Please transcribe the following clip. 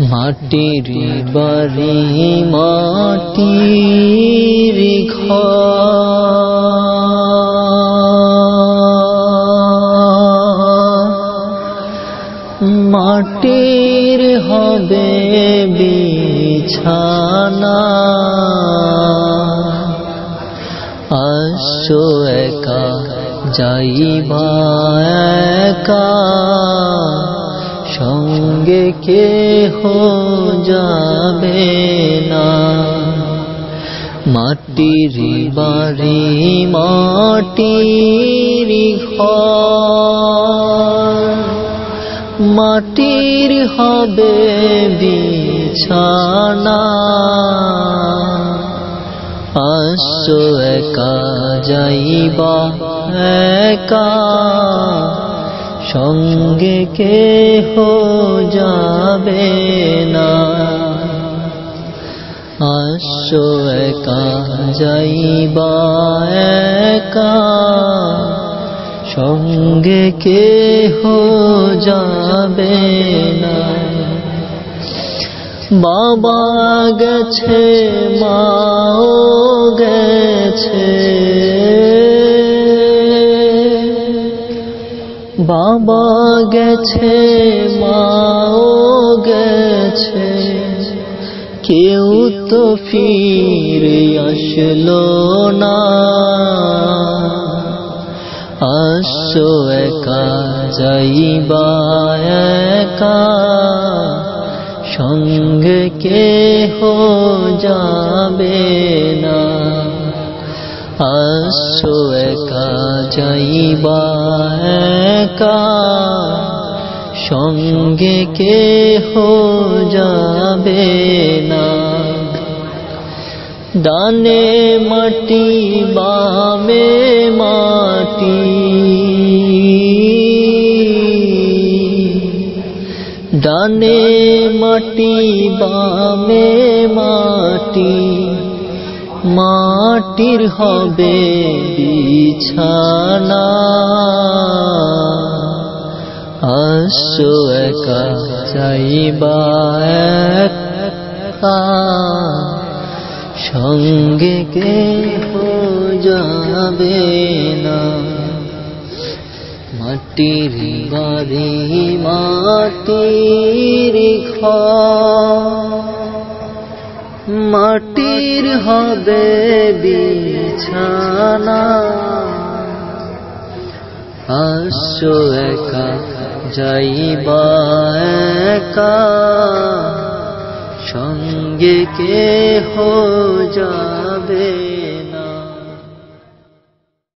মাটির বাড়ি মাটির মাটির হবে বিছানা। আসো একা যাইবা একা। সঙ্গে কেহ যাবে না। মাটির বাড়ি, মাটির ঘর। মাটির হবে বিছানা। আসো একা, যাইবা একা। সঙ্গে কেহ যাবে না। আসো একা যাইবা একা, সঙ্গে কে হো যাবে না। বাবা গেছে, মাও গেছে বাবা গেছে, মাও গেছে। কেউ তো ফিরে আসলো না। আসো একা, যাইবা একা। সঙ্গে কে কেহ যাবে না। যাইবা একা। সঙ্গে কেহ যাবে না। ডানে মাটি বামে মাটি। ডানে মাটি বামে মাটি। মাটির হবে বিছানা। আসো একা চাইবা একা। সঙ্গে কেহ যাবে না। মাটির বাড়ি, মাটির ঘর। মাটির হবে বিছানা। আসো একা যাইবা একা। সঙ্গে হো যাবে